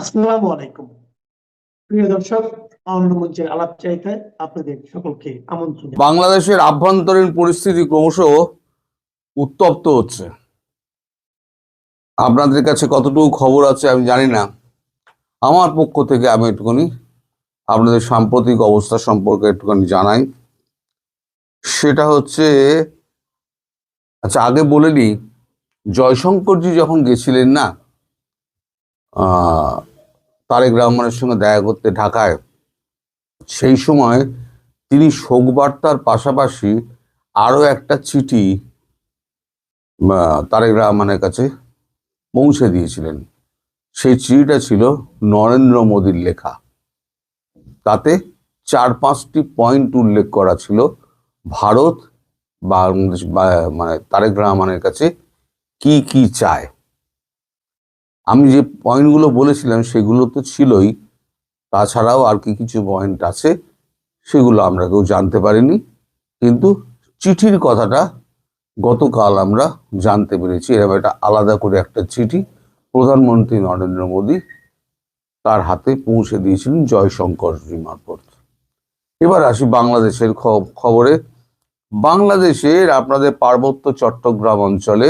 আসসালামু আলাইকুম। প্রিয় দর্শক আলাপ আপনাদের সকলকে আমন্ত্রণ বাংলাদেশের আভ্যন্তরীণ পরিস্থিতি ক্রমশ উত্তপ্ত হচ্ছে। আপনাদের কাছে কতটুকু খবর আছে আমি জানি না। আমার পক্ষ থেকে আমি একটুখানি আপনাদের সাম্প্রতিক অবস্থা সম্পর্কে একটুখানি জানাই। সেটা হচ্ছে আচ্ছা আগে বলে নিই, জয়শঙ্করজি যখন গেছিলেন না তারেক রহমানের সঙ্গে দেখা করতে ঢাকায়, সেই সময় তিনি শোকবার্তার পাশাপাশি আরও একটা চিঠি তারেক রহমানের কাছে পৌঁছে দিয়েছিলেন। সেই চিঠিটা ছিল নরেন্দ্র মোদীর লেখা। তাতে চার পাঁচটি পয়েন্ট উল্লেখ করা ছিল ভারত, বাংলাদেশ মানে তারেক রহমানের কাছে কি কি চায়। আমি যে পয়েন্টগুলো বলেছিলাম, সেগুলো তো ছিলই। তাছাড়াও আর কি কিছু পয়েন্ট আছে, সেগুলো আমরা কেউ জানতে পারিনি। কিন্তু চিঠির কথাটা গতকাল আমরা জানতে পেরেছি। এরকম একটা আলাদা করে একটা চিঠি প্রধানমন্ত্রী নরেন্দ্র মোদী তার হাতে পৌঁছে দিয়েছিলেন জয়শঙ্করজি মারফত এবার আসি বাংলাদেশের খবরে। বাংলাদেশের আপনাদের পার্বত্য চট্টগ্রাম অঞ্চলে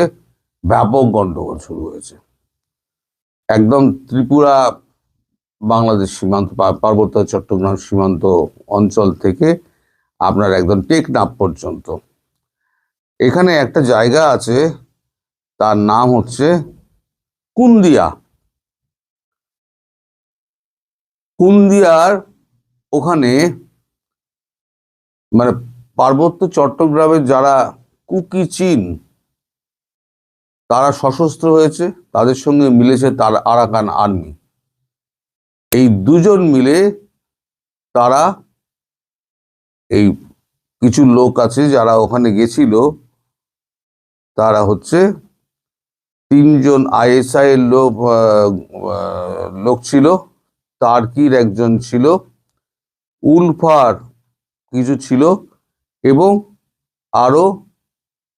ব্যাপক গন্ডগোল শুরু হয়েছে। একদম ত্রিপুরা বাংলাদেশ সীমান্ত পার্বত্য চট্টগ্রাম সীমান্ত অঞ্চল থেকে আপনার একদম টেকনাপ পর্যন্ত। এখানে একটা জায়গা আছে, তার নাম হচ্ছে কুন্দিয়া। কুন্দিয়ার ওখানে মানে পার্বত্য চট্টগ্রামের যারা কুকি চীন তারা সশস্ত্র হয়েছে, তাদের সঙ্গে মিলেছে তার আরাকান আর্মি। এই দুজন মিলে তারা এই কিছু লোক আছে যারা ওখানে গেছিল, তারা হচ্ছে তিনজন আইএসআই এর লোক লোক ছিল, তার্কির একজন ছিল, উলফার কিছু ছিল এবং আরও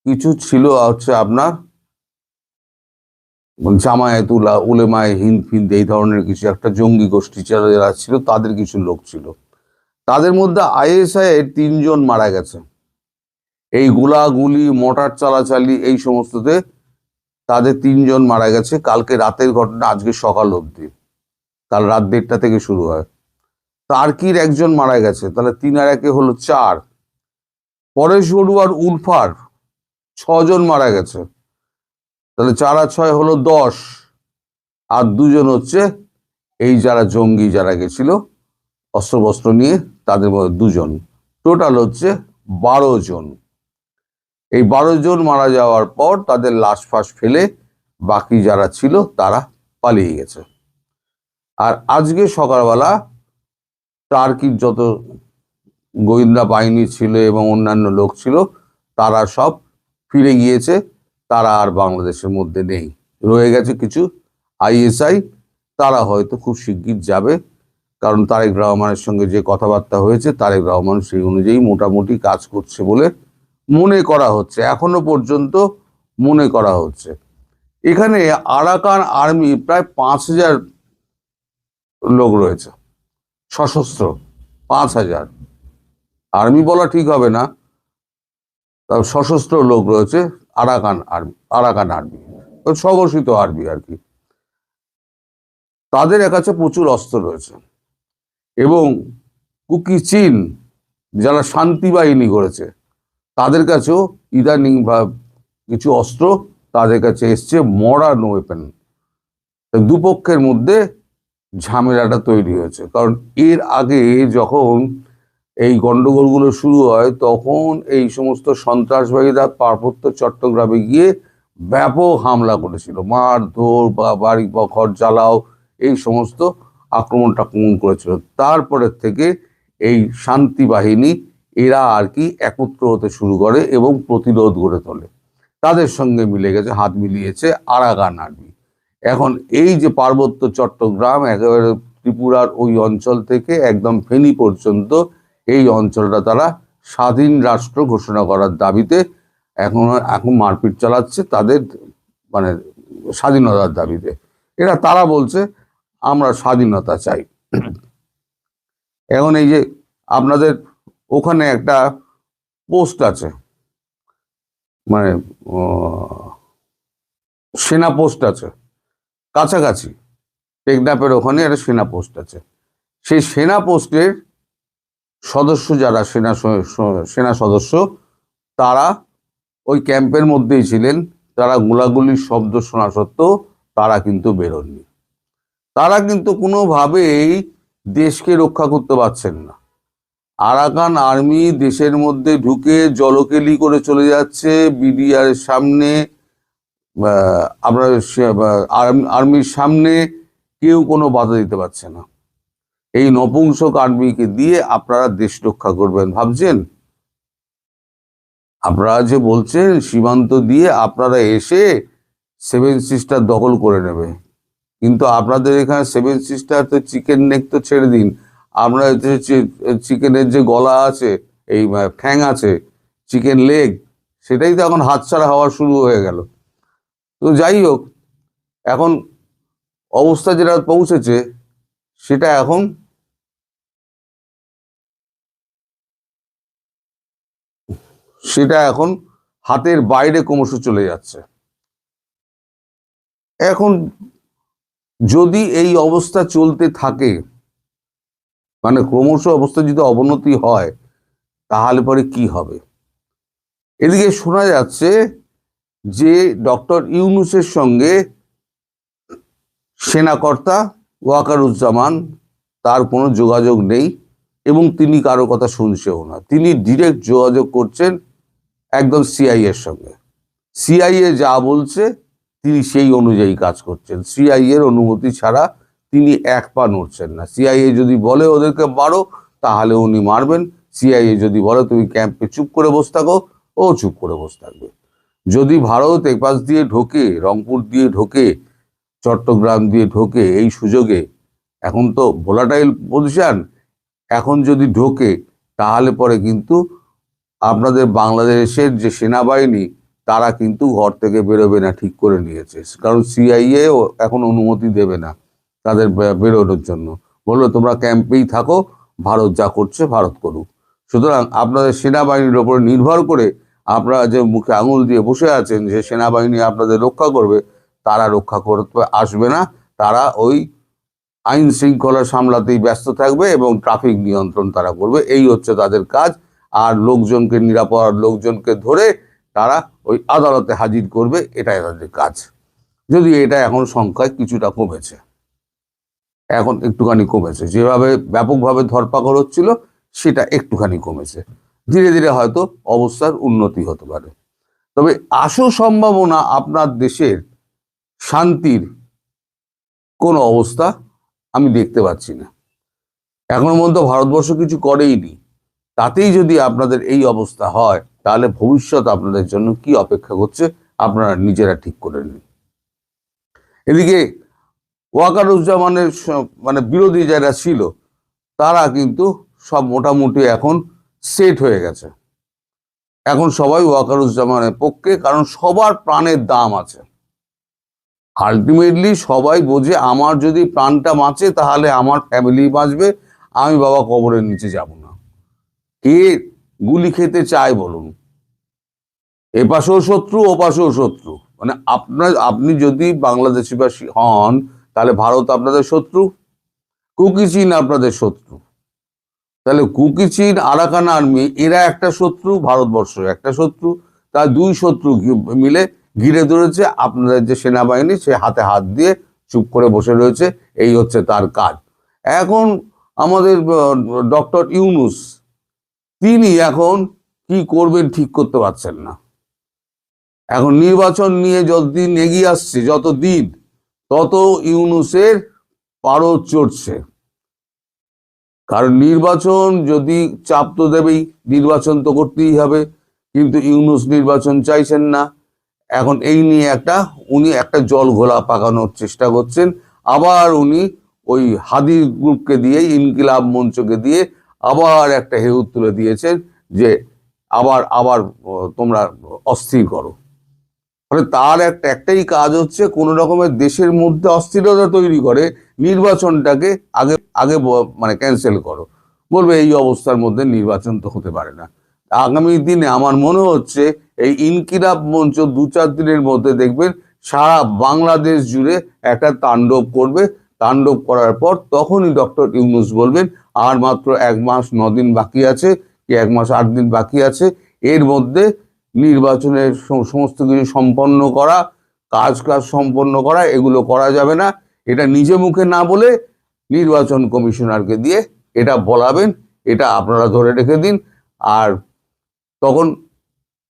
কিছু ছিল হচ্ছে আপনার জামায়াত উলা, উলেমায় হিন্দ ফিন্দ এই ধরনের কিছু, একটা জঙ্গি গোষ্ঠী যারা ছিল, তাদের কিছু লোক ছিল। তাদের মধ্যে আইএসআই এর তিনজন মারা গেছে। এই গুলাগুলি, মোটর চালাচালি, এই সমস্ততে তাদের তিনজন মারা গেছে। কালকে রাতের ঘটনা, আজকে সকাল অবধি। কাল রাত দেড়টা থেকে শুরু হয়। তার্কির একজন মারা গেছে। তাহলে তিন আর একে হলো চার। পরেশ বড়ুয়ার উলফার ছজন মারা গেছে। তাহলে চার আর ছয় হলো দশ, আর দুজন হচ্ছে এই যারা জঙ্গি যারা গেছিল, অস্ত্রবস্ত্র নিয়ে তাদের মধ্যে দুজন। টোটাল হচ্ছে বারো জন। এই বারো জন মারা যাওয়ার পর তাদের লাশ ফাঁস ফেলে বাকি যারা ছিল তারা পালিয়ে গেছে। আর আজকে সকালবেলা টার্কির যত গোয়েন্দা বাহিনী ছিল এবং অন্যান্য লোক ছিল, তারা সব ফিরে গিয়েছে তারা আর বাংলাদেশের মধ্যে নেই। রয়ে গেছে কিছু আইএসআই, তারা হয়তো খুব শিগগির যাবে। কারণ তারেক রহমানের সঙ্গে যে কথাবার্তা হয়েছে, তারেক রহমান সেই অনুযায়ী মোটামুটি কাজ করছে বলে মনে করা হচ্ছে। এখনও পর্যন্ত মনে করা হচ্ছে। এখানে আরাকান আর্মি প্রায় পাঁচ হাজার লোক রয়েছে। সশস্ত্র পাঁচ হাজার। আর্মি বলা ঠিক হবে না। সশস্ত্র লোক রয়েছে। আরাকান আর্মি আরাকান আর্মি স্বঘোষিত আর্মি আর কি। তাদের কাছে প্রচুর অস্ত্র রয়েছে এবং কুকি চীন, যারা শান্তি বাহিনী করেছে তাদের কাছেও ইদানিং বা কিছু অস্ত্র তাদের কাছে এসছে মডার্ন ওয়েপেন দুপক্ষের মধ্যে ঝামেলাটা তৈরি হয়েছে। কারণ এর আগে যখন এই গন্ডগোলগুলো শুরু হয় তখন এই সমস্ত সন্ত্রাসবাদীরা পার্বত্য চট্টগ্রামে গিয়ে ব্যাপক হামলা করেছিল। মারধর বা বাড়ি বা ঘর জ্বালাও এই সমস্ত আক্রমণ টাক্রমণ করেছিল। তারপরের থেকে এই শান্তি বাহিনী এরা আর কি একত্র হতে শুরু করে এবং প্রতিরোধ গড়ে তোলে। তাদের সঙ্গে মিলে গেছে, হাত মিলিয়েছে আরাগান আর্মি। এখন এই যে পার্বত্য চট্টগ্রাম, একেবারে ত্রিপুরার ওই অঞ্চল থেকে একদম ফেনী পর্যন্ত এই অঞ্চলটা তারা স্বাধীন রাষ্ট্র ঘোষণা করার দাবিতে এখন এখন মারপিট চালাচ্ছে তাদের মানে স্বাধীনতার দাবিতে। এরা তারা বলছে, আমরা স্বাধীনতা চাই। এখন এই যে আপনাদের ওখানে একটা পোস্ট আছে মানে সেনা পোস্ট আছে, কাছাকাছি টেকনাপের ওখানে একটা সেনা পোস্ট আছে। সেই সেনা পোস্টের সদস্য যারা সেনা সেনা সদস্য, তারা ওই ক্যাম্পের মধ্যেই ছিলেন। তারা গোলাগুলির শব্দ শোনা সত্ত্বেও তারা কিন্তু বেরোননি। তারা কিন্তু কোনোভাবেই দেশকে রক্ষা করতে পারছেন না। আরাকান আর্মি দেশের মধ্যে ঢুকে জলকেলি করে চলে যাচ্ছে। বিডিআর সামনে আপনার আর্মির সামনে কেউ কোনো বাধা দিতে পারছে না। এই নপুংসক আর্মিকে দিয়ে আপনারা দেশ রক্ষা করবেন, ভাবছেন? আপনারা যে বলছেন, সীমান্ত দিয়ে আপনারা এসে সেভেন সিস্টার দখল করে নেবে। কিন্তু আপনাদের এখানে সেভেন সিস্টার তো চিকেন নেক তো ছেড়ে দিন। আপনার চিকেনের যে গলা আছে, এই ঠ্যাং আছে, চিকেন লেগ, সেটাই তো এখন হাতছাড়া হওয়া শুরু হয়ে গেল। তো যাই হোক, এখন অবস্থা যেটা পৌঁছেছে, সেটা এখন সেটা এখন হাতের বাইরে ক্রমশ চলে যাচ্ছে। এখন যদি এই অবস্থা চলতে থাকে মানে ক্রমশ অবস্থা যদি অবনতি হয়, তাহলে পরে কি হবে? এদিকে শোনা যাচ্ছে যে ডক্টর ইউনুসের সঙ্গে সেনাকর্তা ওয়াকারুজ্জামান, তার কোনো যোগাযোগ নেই এবং তিনি কারও কথা শুনছেও না। তিনি ডিরেক্ট যোগাযোগ করছেন একদম সিআইএ এর সঙ্গে। সিআইএ যা বলছে, তিনি সেই অনুযায়ী কাজ করছেন। সিআইএ এর অনুমতি ছাড়া তিনি এক পা নড়ছেন না। সিআইএ যদি বলে ওদেরকে মারো, তাহলে উনি মারবেন। সিআইএ যদি বলে, তুমি ক্যাম্পে চুপ করে বসে থাকো ও চুপ করে বসে থাকবে। যদি ভারত এপাশ দিয়ে ঢোকে, রংপুর দিয়ে ঢোকে, চট্টগ্রাম দিয়ে ঢোকে এই সুযোগে, এখন তো ভোলাটাইল পজিশন এখন যদি ঢোকে, তাহলে পরে কিন্তু আপনাদের বাংলাদেশের যে সেনাবাহিনী, তারা কিন্তু ঘর থেকে বেরোবে না, ঠিক করে নিয়েছে। কারণ সিআইএ এখন অনুমতি দেবে না তাদের বেরোনোর জন্য। বলল, তোমরা ক্যাম্পেই থাকো, ভারত যা করছে ভারত করুক। সুতরাং আপনাদের সেনাবাহিনীর ওপর নির্ভর করে আপনারা যে মুখে আঙুল দিয়ে বসে আছেন, যে সেনাবাহিনী আপনাদের রক্ষা করবে, তারা রক্ষা করতে আসবে না। তারা ওই আইন শৃঙ্খলা সামলাতেই ব্যস্ত থাকবে এবং ট্রাফিক নিয়ন্ত্রণ তারা করবে। এই হচ্ছে তাদের কাজ। আর লোকজনকে নিরাপদ, লোকজনকে ধরে তারা ওই আদালতে হাজির করবে, এটাই তাদের কাজ। যদি এটা এখন সংখ্যায় কিছুটা কমেছে। এখন একটুখানি কমেছে। যেভাবে ব্যাপকভাবে ধরপাকড় হচ্ছিল, সেটা একটুখানি কমেছে। ধীরে ধীরে হয়তো অবস্থার উন্নতি হতে পারে। তবে আসল সম্ভাবনা আপনার দেশের শান্তির কোনো অবস্থা আমি দেখতে পাচ্ছি না। এখনও পর্যন্ত ভারতবর্ষ কিছু করেইনি। তাতেই যদি আপনাদের এই অবস্থা হয়, তাহলে ভবিষ্যৎ আপনাদের জন্য কি অপেক্ষা করছে, আপনারা নিজেরা ঠিক করে নিন। এদিকে ওয়াকারুজ্জামানের মানে বিরোধী যারা ছিল, তারা কিন্তু সব মোটামুটি এখন সেট হয়ে গেছে। এখন সবাই ওয়াকারুজ্জামানের পক্ষে, কারণ সবার প্রাণের দাম আছে। আলটিমেটলি সবাই বোঝে, আমার যদি প্রাণটা বাঁচে, তাহলে আমার ফ্যামিলি বাঁচবে, আমি বাবা কবরের নিচে যাব। কে গুলি খেতে চায় বলুন? এপাশেও শত্রু, ওপাশেও শত্রু। মানে আপনার, আপনি যদি বাংলাদেশিবাসী হন, তাহলে ভারত আপনাদের শত্রু, কুকি চীন আপনাদের শত্রু। তাহলে কুকি চীন, আরাকান আর্মি, এরা একটা শত্রু, ভারতবর্ষ একটা শত্রু, তার দুই শত্রু মিলে ঘিরে ধরেছে। আপনাদের যে সেনাবাহিনী, সে হাতে হাত দিয়ে চুপ করে বসে রয়েছে। এই হচ্ছে তার কাজ। এখন আমাদের ডক্টর ইউনুস তিনি এখন কি করবেন ঠিক করতে পারছেন না। এখন নির্বাচন নিয়ে যতদিন এগিয়ে আসছে যত দিন তত ইউনুসের পারো চড়ছে। কারণ নির্বাচন যদি চাপ তো দেবেই, নির্বাচন তো করতেই হবে, কিন্তু ইউনুস নির্বাচন চাইছেন না। এখন এই নিয়ে একটা, উনি একটা জল ঘোলা পাকানোর চেষ্টা করছেন। আবার উনি ওই হাদির গ্রুপকে দিয়ে, ইনকিলাব মঞ্চকে দিয়ে আবার একটা হেউ তুলে দিয়েছেন যে আবার আবার তোমরা অস্থির করো। মানে তার একটা, একটাই কাজ হচ্ছে কোন রকমের দেশের মধ্যে অস্থিরতা তৈরি করে, নির্বাচনটাকে আগে আগে মানে ক্যান্সেল করো। বলবে এই অবস্থার মধ্যে নির্বাচন তো হতে পারে না। আগামী দিনে আমার মনে হচ্ছে এই ইনকিলাব মঞ্চ দু চার দিনের মধ্যে দেখবেন সারা বাংলাদেশ জুড়ে একটা তাণ্ডব করবে। তাণ্ডব করার পর তখনই ডক্টর ইউনুস বলবেন, আর মাত্র এক মাস দিন বাকি আছে, কি এক মাস আট দিন বাকি আছে, এর মধ্যে নির্বাচনের সমস্ত কিছু সম্পন্ন করা, কাজ কাজ সম্পন্ন করা, এগুলো করা যাবে না। এটা নিজে মুখে না বলে নির্বাচন কমিশনারকে দিয়ে এটা বলাবেন, এটা আপনারা ধরে রেখে দিন। আর তখন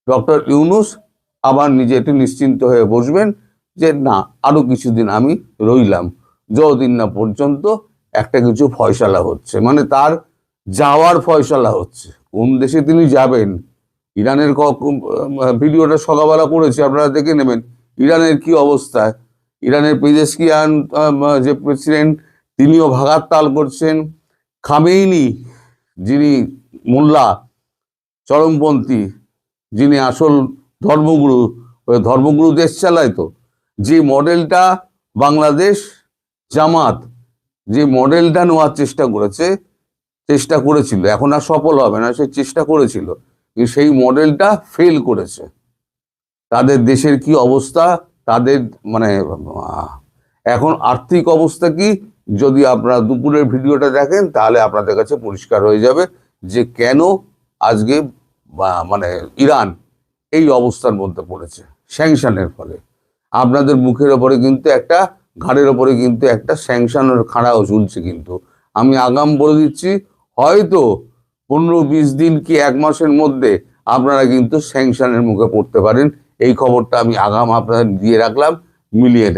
ডক্টর ইউনুস আবার নিজে একটু নিশ্চিন্ত হয়ে বসবেন যে, না, আরও কিছুদিন আমি রইলাম। যতদিন না পর্যন্ত একটা কিছু ফয়সালা হচ্ছে। মানে তার যাওয়ার ফয়সালা হচ্ছে। কোন দেশে তিনি যাবেন? ইরানের ভিডিওটা সকালবেলা করেছি, আপনারা দেখে নেবেন। ইরানের কি অবস্থা? ইরানের পেজেসকিয়ান যে প্রেসিডেন্ট, তিনিও ভাগার তাল করছেন। খামেইনি, যিনি মোল্লা, চরমপন্থী, যিনি আসল ধর্মগুরু ধর্মগুরু দেশ চালায় তো, যে মডেলটা বাংলাদেশ জামাত যে মডেলটা নেওয়ার চেষ্টা করেছে, চেষ্টা করেছিল। এখন আর সফল হবে না, সে চেষ্টা করেছিল। সেই মডেলটা ফেল করেছে। তাদের দেশের কি অবস্থা? তাদের মানে এখন আর্থিক অবস্থা কি? যদি আপনারা দুপুরের ভিডিওটা দেখেন, তাহলে আপনাদের কাছে পরিষ্কার হয়ে যাবে যে কেন আজকে মানে ইরান এই অবস্থার মধ্যে পড়েছে, স্যাংশনের ফলে। আপনাদের মুখের ওপরে কিন্তু একটা ঘাড়ের ওপরে কিন্তু একটা স্যাংশনের খাড়াও ঝুলছে কিন্তু। আমি আগাম বলে দিচ্ছি, হয়তো পনেরো বিশ দিন কি এক মাসের মধ্যে আপনারা কিন্তু স্যাংশনের মুখে পড়তে পারেন। এই খবরটা আমি আগাম আপনাদের দিয়ে রাখলাম, মিলিয়ে।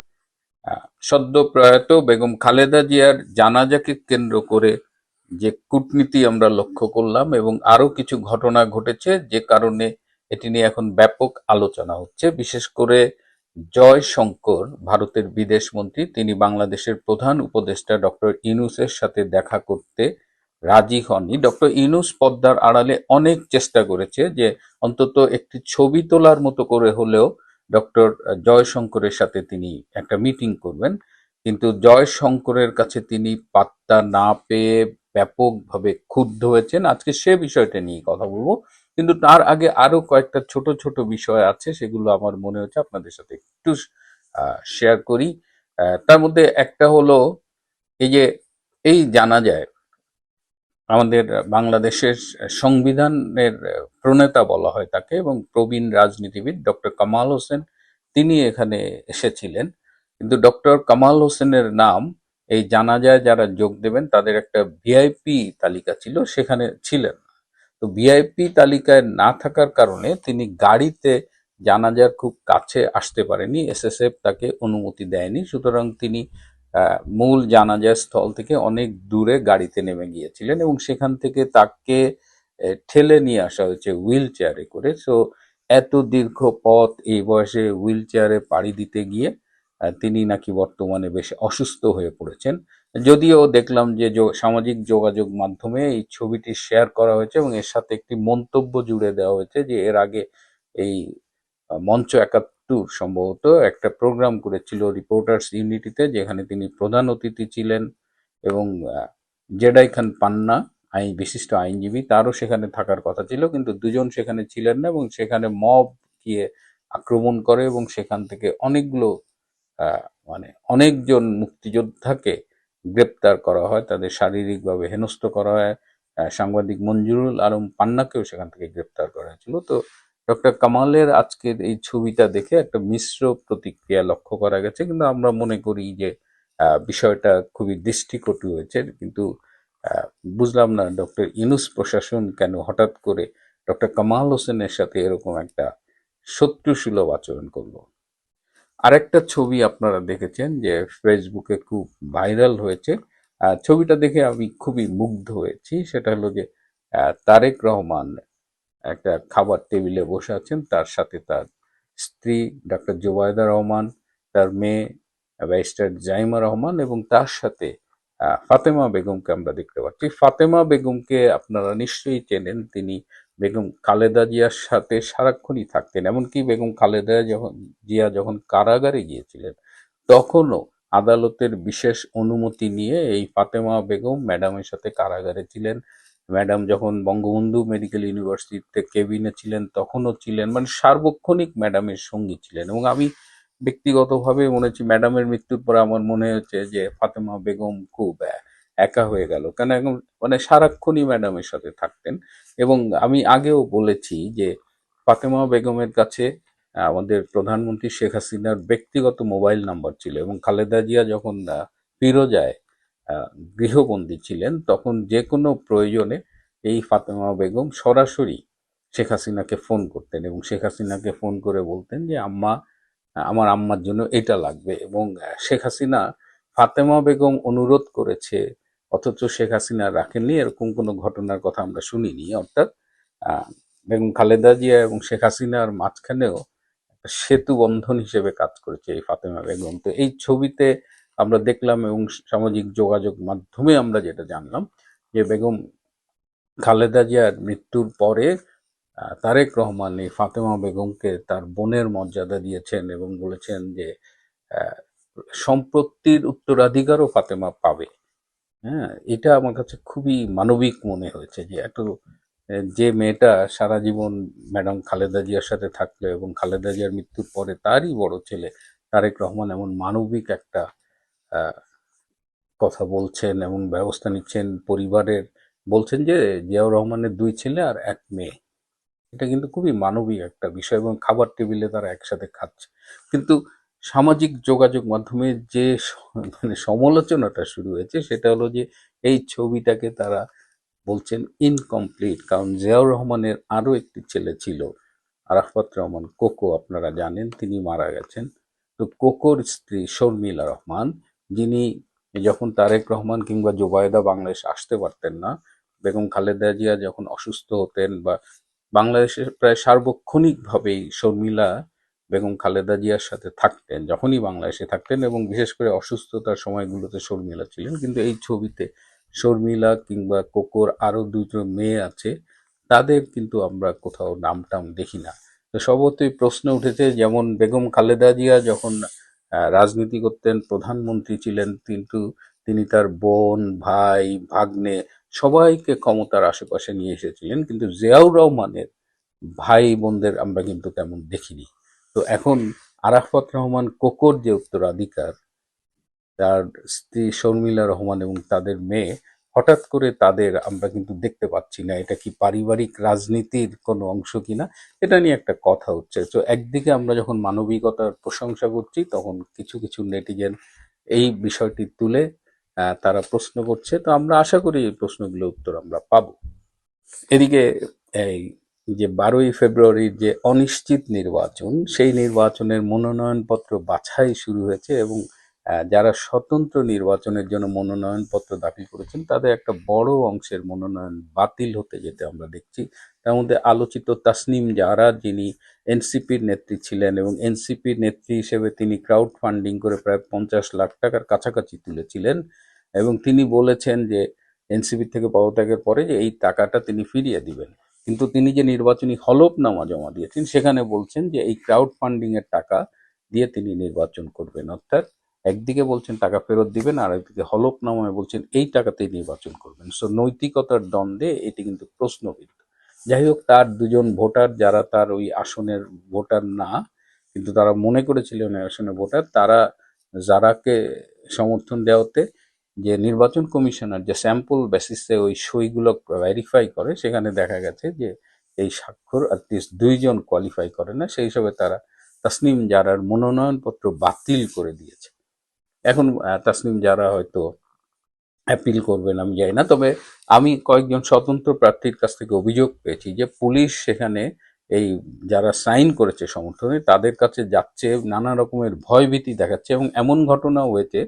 সদ্য প্রয়াত বেগম খালেদা জিয়ার জানাজাকে কেন্দ্র করে যে কূটনীতি আমরা লক্ষ্য করলাম এবং আরও কিছু ঘটনা ঘটেছে, যে কারণে এটি নিয়ে এখন ব্যাপক আলোচনা হচ্ছে। বিশেষ করে জয় শঙ্কর ভারতের বিদেশ মন্ত্রী, তিনি বাংলাদেশের প্রধান উপদেষ্টা ডক্টর ইউনুসের সাথে দেখা করতে রাজি হননি। ডক্টর ইউনুস পদ্মার আড়ালে অনেক চেষ্টা করেছে যে অন্তত একটি ছবি তোলার মতো করে হলেও ডক্টর জয়শঙ্করের সাথে তিনি একটা মিটিং করবেন। কিন্তু জয়শঙ্করের কাছে তিনি পাত্তা না পেয়ে ব্যাপকভাবে ক্ষুব্ধ হয়েছেন। আজকে সে বিষয়টা নিয়ে কথা বলব। কিন্তু তার আগে আরও কয়েকটা ছোট ছোট বিষয় আছে, সেগুলো আমার মনে হচ্ছে আপনাদের সাথে একটু শেয়ার করি তার মধ্যে একটা হলো এই যে, এই জানা যায়, আমাদের বাংলাদেশের সংবিধানের প্রণেতা বলা হয় তাকে এবং প্রবীণ রাজনীতিবিদ ডক্টর কামাল হোসেন, তিনি এখানে এসেছিলেন কিন্তু ডক্টর কামাল হোসেনের নাম, এই জানাজায় যারা যোগ দেবেন, তাদের একটা ভিআইপি তালিকা ছিল, সেখানে ছিলেন। তো ভিআইপি তালিকায় না থাকার কারণে তিনি গাড়িতে জানাজার খুব কাছে আসতে পারেনি এসএসএফ তাকে অনুমতি দেয়নি। সুতরাং তিনি মূল জানাজার স্থল থেকে অনেক দূরে গাড়িতে নেমে গিয়েছিলেন এবং সেখান থেকে তাকে ঠেলে নিয়ে আসা হয়েছে হুইল চেয়ারে করে। সো এত দীর্ঘ পথ এই বয়সে হুইল চেয়ারে পাড়ি দিতে গিয়ে তিনি নাকি বর্তমানে বেশ অসুস্থ হয়ে পড়েছেন। যদিও দেখলাম যে সামাজিক যোগাযোগ মাধ্যমে এই ছবিটি শেয়ার করা হয়েছে এবং এর সাথে একটি মন্তব্য জুড়ে দেওয়া হয়েছে যে এর আগে এই মঞ্চ একাত্তর সম্ভবত একটা প্রোগ্রাম করেছিল রিপোর্টার্স ইউনিটিতে যেখানে তিনি প্রধান অতিথি ছিলেন এবং জেডাই খান পান্না আইন বিশিষ্ট আইনজীবী, তারও সেখানে থাকার কথা ছিল কিন্তু দুজন সেখানে ছিলেন না এবং সেখানে মব গিয়ে আক্রমণ করে এবং সেখান থেকে অনেকগুলো মানে অনেকজন মুক্তিযোদ্ধাকে গ্রেপ্তার করা হয়, তাদের শারীরিকভাবে হেনস্থ করা হয়। সাংবাদিক মঞ্জুরুল আলম পান্নাকেও সেখান থেকে গ্রেপ্তার করা হয়েছিল। তো ডক্টর কামালের আজকের এই ছবিটা দেখে একটা মিশ্র প্রতিক্রিয়া লক্ষ্য করা গেছে। কিন্তু আমরা মনে করি যে বিষয়টা খুবই দৃষ্টিকটু হয়েছে। কিন্তু বুঝলাম না ডক্টর ইনুস প্রশাসন কেন হঠাৎ করে ডক্টর কামাল হোসেনের সাথে এরকম একটা শত্রুসুলভ আচরণ করল। আরেকটা ছবি আপনারা দেখেছেন যে ফেসবুকে খুব ভাইরাল হয়েছে। ছবিটা দেখে আমি খুবই মুগ্ধ হয়েছি। সেটা হলো যে তারেক রহমান একটা খাবার টেবিলে বসে আছেন। তার সাথে তার স্ত্রী ডাক্তার জোবায়দা রহমান, তার মেয়ে ব্যারিস্টার জাইমা রহমান এবং তার সাথে ফাতেমা বেগমকে আমরা দেখতে পাচ্ছি। ফাতেমা বেগমকে আপনারা নিশ্চয়ই চেনেন। তিনি বেগম খালেদা জিয়ার সাথে সারাক্ষণই থাকতেন। এমনকি বেগম খালেদা যখন, জিয়া যখন কারাগারে গিয়েছিলেন, তখনও আদালতের বিশেষ অনুমতি নিয়ে এই ফাতেমা বেগম ম্যাডামের সাথে কারাগারে ছিলেন। ম্যাডাম যখন বঙ্গবন্ধু মেডিকেল ইউনিভার্সিটিতে কেবিনে ছিলেন, তখনও ছিলেন মানে সার্বক্ষণিক ম্যাডামের সঙ্গী ছিলেন। এবং আমি ব্যক্তিগতভাবে মনে হচ্ছে, ম্যাডামের মৃত্যুর পরে আমার মনে হচ্ছে যে ফাতেমা বেগম খুব একা হয়ে গেল। কেন এখন মানে সারাক্ষণই ম্যাডামের সাথে থাকতেন। এবং আমি আগেও বলেছি যে ফাতেমা বেগমের কাছে আমাদের প্রধানমন্ত্রী শেখ হাসিনার ব্যক্তিগত মোবাইল নাম্বার ছিল এবং খালেদা জিয়া যখন ফিরোজায় গৃহবন্দী ছিলেন, তখন যে কোনো প্রয়োজনে এই ফাতেমা বেগম সরাসরি শেখ হাসিনাকে ফোন করতেন এবং শেখ হাসিনাকে ফোন করে বলতেন যে, আম্মা, আমার আম্মার জন্য এটা লাগবে। এবং শেখ হাসিনা ফাতেমা বেগম অনুরোধ করেছে অথচ শেখ হাসিনা রাখেননি, এরকম কোনো ঘটনার কথা আমরা শুনিনি। অর্থাৎ বেগম খালেদা জিয়া এবং শেখ হাসিনার মাঝখানেও একটা সেতু বন্ধন হিসেবে কাজ করেছে এই ফাতেমা বেগম। তো এই ছবিতে আমরা দেখলাম এবং সামাজিক যোগাযোগ মাধ্যমে আমরা যেটা জানলাম যে বেগম খালেদা জিয়ার মৃত্যুর পরে তারেক রহমান এই ফাতেমা বেগমকে তার বোনের মর্যাদা দিয়েছেন এবং বলেছেন যে সম্পত্তির উত্তরাধিকারও ফাতেমা পাবে। হ্যাঁ এটা আমার কাছে খুবই মানবিক মনে হয়েছে যে এত যে মেয়েটা সারা জীবন ম্যাডাম খালেদা জিয়ার সাথে থাকল এবং খালেদা জিয়ার মৃত্যুর পরে তারই বড় ছেলে, তারেক রহমান এমন মানবিক একটা কথা বলছেন এবং ব্যবস্থা নিচ্ছেন পরিবারের, বলছেন যে জিয়াউর রহমানের দুই ছেলে আর এক মেয়ে। এটা কিন্তু খুবই মানবিক একটা বিষয় এবং খাবার টেবিলে তারা একসাথে খাচ্ছে। কিন্তু সামাজিক যোগাযোগ মাধ্যমে যে মানে সমালোচনাটা শুরু হয়েছে, সেটা হলো যে এই ছবিটাকে তারা বলছেন ইনকমপ্লিট কারণ জিয়াউর রহমানের আরও একটি ছেলে ছিল, আরাফাত রহমান কোকো, আপনারা জানেন তিনি মারা গেছেন। তো কোকোর স্ত্রী শর্মিলা রহমান, যিনি যখন তারেক রহমান কিংবা জোবায়দা বাংলাদেশ আসতে পারতেন না, বেগম খালেদা জিয়া যখন অসুস্থ হতেন বা বাংলাদেশের প্রায় সার্বক্ষণিকভাবেই শর্মিলা বেগম খালেদা জিয়ার সাথে থাকতেন, যখনই বাংলাদেশে থাকতেন এবং বিশেষ করে অসুস্থতার সময়গুলোতে শর্মিলা ছিলেন। কিন্তু এই ছবিতে শর্মিলা কিংবা কোকোর আরও দুটো মেয়ে আছে, তাদের কিন্তু আমরা কোথাও নাম টাম দেখি না। তো স্বভাবতই প্রশ্ন উঠেছে, যেমন বেগম খালেদা জিয়া যখন রাজনীতি করতেন, প্রধানমন্ত্রী ছিলেন, কিন্তু তিনি তার বোন, ভাই, ভাগ্নে সবাইকে ক্ষমতার আশেপাশে নিয়ে এসেছিলেন। কিন্তু জিয়াউর রহমানের ভাই বোনদের আমরা কিন্তু তেমন দেখিনি। তো এখন আরাফাত রহমান কোকোর যে উত্তরাধিকার, তার স্ত্রী শর্মিলা রহমান এবং তাদের মেয়ে, হঠাৎ করে তাদের আমরা কিন্তু দেখতে পাচ্ছি না এটা কি পারিবারিক রাজনীতির কোনো অংশ কিনা, এটা নিয়ে একটা কথা হচ্ছে। তো একদিকে আমরা যখন মানবিকতার প্রশংসা করছি, তখন কিছু কিছু নেটিজেন এই বিষয়টি তুলে তারা প্রশ্ন করছে। তো আমরা আশা করি এই প্রশ্নগুলোর উত্তর আমরা পাবো। এদিকে এই যে বারোই ফেব্রুয়ারির যে অনিশ্চিত নির্বাচন, সেই নির্বাচনের মনোনয়নপত্র বাছাই শুরু হয়েছে এবং যারা স্বতন্ত্র নির্বাচনের জন্য মনোনয়নপত্র দাখিল করেছেন, তাদের একটা বড় অংশের মনোনয়ন বাতিল হতে যেতে আমরা দেখছি। তার মধ্যে আলোচিত তাসনিম জারা, যিনি এনসিপির নেত্রী ছিলেন এবং এনসিপির নেত্রী হিসেবে তিনি ক্রাউড ফান্ডিং করে প্রায় পঞ্চাশ লাখ টাকার কাছাকাছি তুলেছিলেন এবং তিনি বলেছেন যে এনসিপি থেকে পদত্যাগের পরে যে এই টাকাটা তিনি ফিরিয়ে দিবেন। কিন্তু তিনি যে নির্বাচনী হলফনামা জমা দিয়েছেন, সেখানে বলছেন যে এই ক্রাউড ফান্ডিং এর টাকা দিয়ে তিনি নির্বাচন করবেন। অর্থাৎ একদিকে বলছেন টাকা ফেরত দিবেন, আর একদিকে হলফনামায় বলছেন এই টাকাতেই নির্বাচন করবেন। সো নৈতিকতার দ্বন্দ্বে এটি কিন্তু প্রশ্নবিদ্ধ। যাই হোক, তার দুজন ভোটার, যারা তার ওই আসনের ভোটার না, কিন্তু তারা মনে করেছিলেন আসনের ভোটার, তারা যারাকে সমর্থন দেওয়াতে যে নির্বাচন কমিশনার যে স্যাম্পল বেসিসে ওই সইগুলো ভেরিফাই করে, সেখানে দেখা গেছে যে এই স্বাক্ষর অ্যাটলিস্ট দুইজন কোয়ালিফাই করে না, সেই হিসাবে তারা তাসনিম জারার মনোনয়নপত্র বাতিল করে দিয়েছে। এখন তাসনিম যারা হয়তো অ্যাপিল করবেন, আমি জানি না, তবে আমি কয়েকজন স্বতন্ত্র প্রার্থীর কাছ থেকে অভিযোগ পেয়েছি যে পুলিশ সেখানে এই যারা সাইন করেছে সমর্থনে, তাদের কাছে যাচ্ছে, নানা রকমের ভয়ভীতি দেখাচ্ছে এবং এমন ঘটনা হয়েছে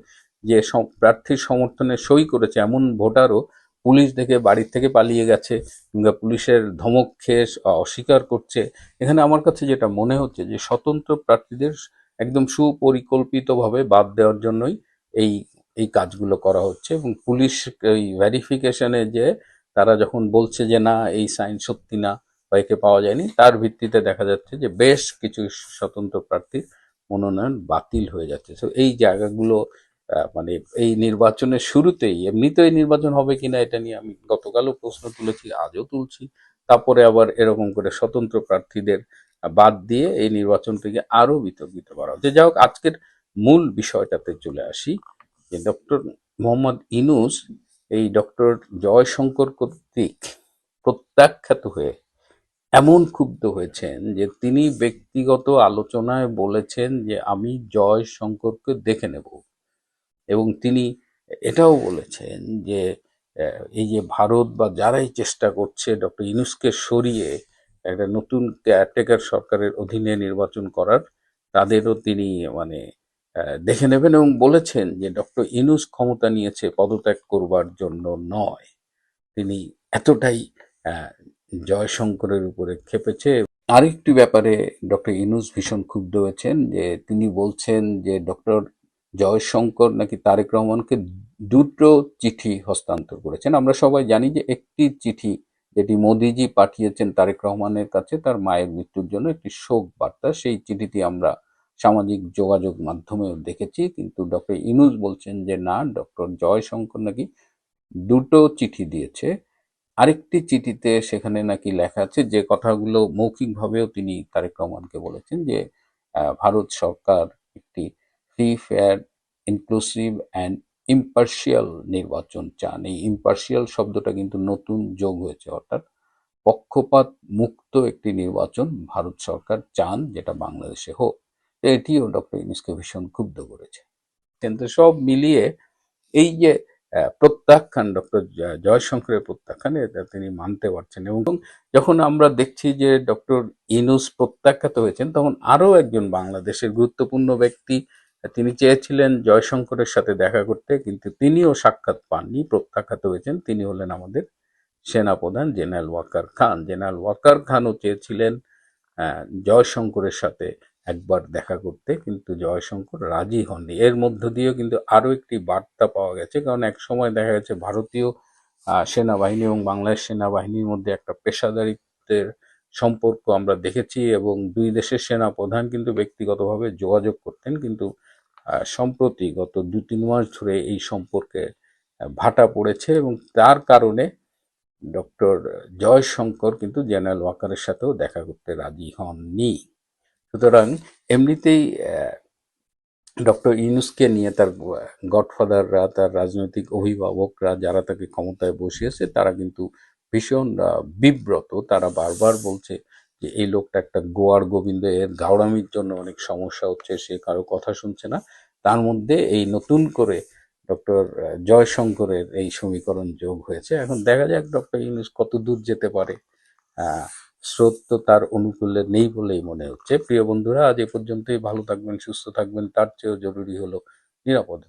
যে প্রার্থীর সমর্থনে সই করেছে, এমন ভোটারও পুলিশ দেখে বাড়ির থেকে পালিয়ে গেছে কিংবা পুলিশের ধমক খেয়ে অস্বীকার করছে। এখানে আমার কাছে যেটা মনে হচ্ছে যে স্বতন্ত্র প্রার্থীদের একদম সুপরিকল্পিতভাবে বাদ দেওয়ার জন্যই এই এই কাজগুলো করা হচ্ছে এবং পুলিশ এই ভেরিফিকেশনে যে তারা যখন বলছে যে না, এই সাইন সত্যি না বা একে পাওয়া যায়নি, তার ভিত্তিতে দেখা যাচ্ছে যে বেশ কিছু স্বতন্ত্র প্রার্থীর মনোনয়ন বাতিল হয়ে যাচ্ছে। তো এই জায়গাগুলো মানে এই নির্বাচনের শুরুতেই, এমনিতেই নির্বাচন হবে কিনা এটা নিয়ে আমি গতকালও প্রশ্ন তুলেছি, আজও তুলছি। তারপরে আবার এরকম করে স্বতন্ত্র প্রার্থীদের বাদ দিয়ে এই নির্বাচনটিকে আরও বিতর্কিত করা হচ্ছে। যাই হোক, আজকের মূল বিষয়টাতে চলে আসি যে ডক্টর মোহাম্মদ ইনুস, এই ডক্টর জয়শঙ্কর কর্তৃক প্রত্যাখ্যাত হয়ে এমন ক্ষুব্ধ হয়েছেন যে তিনি ব্যক্তিগত আলোচনায় বলেছেন যে আমি জয়শঙ্করকে দেখে নেব। এবং তিনি এটাও বলেছেন যে এই যে ভারত বা যারাই চেষ্টা করছে ডক্টর ইনুসকে সরিয়ে একটা নতুন কেয়ারটেকার সরকারের অধীনে নির্বাচন করার, তাদেরও তিনি মানে দেখে নেবেন এবং বলেছেন যে ডক্টর ইনুস ক্ষমতা নিয়েছে পদত্যাগ করবার জন্য নয়। তিনি এতটাই জয়শঙ্করের উপরে খেপেছে। আরেকটি ব্যাপারে ডক্টর ইনুস ভীষণ ক্ষুব্ধ হয়েছেন যে তিনি বলছেন যে ডক্টর জয়শঙ্কর নাকি তারেক রহমানকে দুটো চিঠি হস্তান্তর করেছেন। আমরা সবাই জানি যে একটি চিঠি যেটি মোদিজি পাঠিয়েছেন তারেক রহমানের কাছে, তার মায়ের মৃত্যুর জন্য একটি শোক বার্তা সেই চিঠিটি আমরা সামাজিক যোগাযোগ মাধ্যমেও দেখেছি। কিন্তু ডক্টর ইনুজ বলছেন যে না, ডক্টর জয়শঙ্কর নাকি দুটো চিঠি দিয়েছে। আরেকটি চিঠিতে সেখানে নাকি লেখা আছে যে কথাগুলো মৌখিকভাবেও তিনি তারেক রহমানকে বলেছেন যে ভারত সরকার একটি free fair inclusive and impartial নির্বাচন চান। এই ইম্পার্শিয়াল শব্দটা কিন্তু নতুন যোগ হয়েছে, অর্থাৎ পক্ষপাত মুক্ত একটি নির্বাচন ভারত সরকার চান যেটা বাংলাদেশে হোক। এটিও ডক্টর ইউনুসকে ভীষণ ক্ষুব্ধ করেছে। কিন্তু সব মিলিয়ে এই যে প্রত্যাখ্যান, ডক্টর জয়শঙ্করের প্রত্যাখ্যান, এটা তিনি মানতে পারছেন এবং যখন আমরা দেখছি যে ডক্টর ইনুস প্রত্যাখ্যাত হয়েছেন, তখন আরও একজন বাংলাদেশের গুরুত্বপূর্ণ ব্যক্তি তিনি চেয়েছিলেন জয়শঙ্করের সাথে দেখা করতে, কিন্তু তিনিও সাক্ষাৎ পাননি, প্রত্যাখ্যাত হয়েছেন। তিনি হলেন আমাদের সেনাপ্রধান জেনারেল ওয়াকার খান। জেনারেল ওয়াকার খানও চেয়েছিলেন জয়শঙ্করের সাথে একবার দেখা করতে, কিন্তু জয়শঙ্কর রাজি হননি। এর মধ্য দিয়েও কিন্তু আরও একটি বার্তা পাওয়া গেছে, কারণ এক সময় দেখা গেছে ভারতীয় সেনাবাহিনী এবং বাংলাদেশ সেনাবাহিনীর মধ্যে একটা পেশাদারিত্বের সম্পর্ক আমরা দেখেছি এবং দুই দেশের সেনা প্রধান কিন্তু ব্যক্তিগতভাবে যোগাযোগ করতেন, কিন্তু সম্প্রতি গত দু তিন মাস ধরে এই সম্পর্কে ভাটা পড়েছে এবং তার কারণে ডক্টর জয়শঙ্কর কিন্তু জেনারেল ওয়াকারের সাথেও দেখা করতে রাজি হননি। সুতরাং এমনিতেই ডক্টর ইউনুসকে নিয়ে তার গডফাদাররা, তার রাজনৈতিক অভিভাবকরা যারা তাকে ক্ষমতায় বসিয়েছে, তারা কিন্তু ভীষণ বিব্রত। তারা বারবার বলছে যে এই লোকটা একটা গোয়ার গোবিন্দ, এর গাওড়ামির জন্য অনেক সমস্যা হচ্ছে, সে কারও কথা শুনছে না। তার মধ্যে এই নতুন করে ডক্টর জয়শঙ্করের এই সমীকরণ যোগ হয়েছে। এখন দেখা যাক ডক্টর ইউনুস কত দূর যেতে পারে। স্রোত তো তার অনুকূলে নেই বলেই মনে হচ্ছে। প্রিয় বন্ধুরা, আজ এ পর্যন্তই। ভালো থাকবেন, সুস্থ থাকবেন। তার চেয়েও জরুরি হলো নিরাপদ